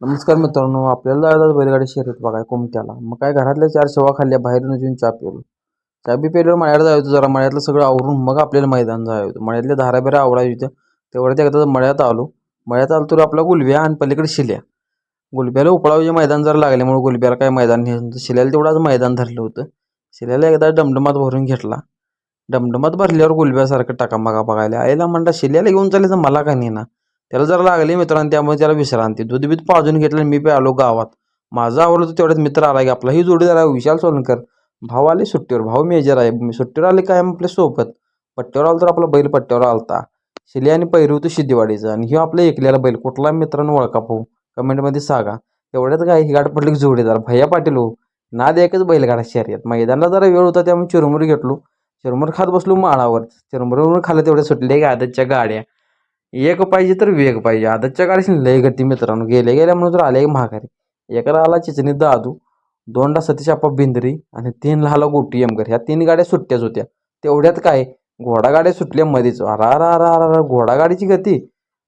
नमस्कार मित्रांनो आपल्याला आज बैलगाडी शर्यत बघाय कोमट्याला मग काय घरातल्या चार शेवा खाल्ल्या बाहेरून येऊन चहा पिलो चहा बी प्यायल्यावर मळ्यात जायचं जरा मळ्यातलं सगळं आवरून मग आपल्याला मैदान जायचं मळ्यातल्या धारा बिरा आवडायच्या होत्या. त्या एकदा मळ्यात आलो. मळ्यात आलो तर आपला गुलब्या आणि पलीकडे शिल्या. गुलब्याला उपळावचे मैदान जरा लागल्यामुळे गुलब्याला काय मैदान नाही. शिल्याला तेवढंच मैदान धरलं होतं. शिल्याला एकदा डमडमात भरून घेतला. डमडमात भरल्यावर गुलब्यासारखं टाकामाका बघायला. आईला म्हणता शिल्याला घेऊन चालले तर मला का नाही ना. त्याला जरा लागले मित्रांनो त्यामुळे त्याला विश्रांती. दुधबीत पाजून घेतलं मी पे आलो गावात. माझा आवडतो तेवढ्याच तेवढ्यात मित्र आला की आपला ही जोडीदार आहे विशाल सोलनकर भाऊ आले सुट्टीवर. भाऊ मेजर आहे. मी सुट्टीवर आले काय आपल्यासोबत? पट्ट्यावर आलं तर आपला बैल पट्ट्यावर आलता. शिली आणि पैरू होतं शिद्दीवाडीचं आणि ह्यो आपल्या एकल्याला बैल. कुठला मित्रांनो ओळखा पाहू कमेंटमध्ये सांगा. तेवढ्यात काय? ही गाठ पडली की जोडीदार. भैया पाटील हो. ना एकच बैलगाडा शर्यत. मैदानाला जरा वेळ होता त्यामुळे चिरमुरी घेतलो. चिरमुर खात बसलो माळावर. चिरमुरीवरून खाल्लं तेवढ्या सुटले की आदतच्या गाड्या. एक पाहिजे तर वेग पाहिजे. आदतच्या गाडीशी लय गती मित्रांनो. गेले गेल्या म्हणून तर आले महागारी. एकाला आला चिचणी दादू दोनला सतीश आप्पा बिंदरी आणि तीनला आला गोटी एमकर ह्या तीन गाड्या सुट्ट्याच होत्या. तेवढ्यात काय? घोडागाड्या सुटल्या मध्येच अरा रा अरा अरा घोडागाडीची गती.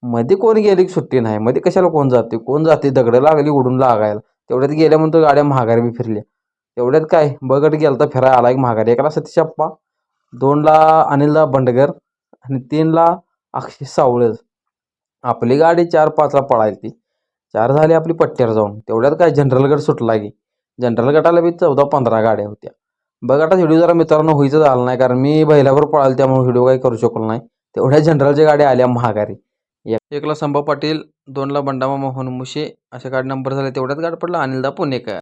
मध्ये कोण गेली की सुट्टी नाही? मध्ये कशाला कोण जाते? कोण जाते? दगडं लागली उडून लागायला. तेवढ्यात गेल्या म्हणून गाड्या महागारी बी फिरल्या. तेवढ्यात काय? बगट गेला तर फिरायला आला एक महागारी. एकाला सतीश आप्पा दोनला अनिलदा बंडगर आणि तीनला अक्षय सावळेच. आपली गाडी चार पाचला पळायला ती. चार झाली आपली पट्ट्यावर जाऊन. तेवढ्यात काय जनरल गट सुटला की. जनरल गटाला बी चौदा पंधरा गाड्या होत्या. बघ आता व्हिडिओ जरा मित्रांनो होईचं झालं नाही कारण मी बैलावर पळाल त्यामुळे व्हिडिओ काही करू शकलो नाही. तेवढ्या जनरलच्या गाड्या आल्या महागारी. एक- एकला संभा पाटील दोनला बंडामा मोहन मुशे अशा गाडी नंबर झाले. तेवढ्यात गाड पडला अनिलदा पुणेकर.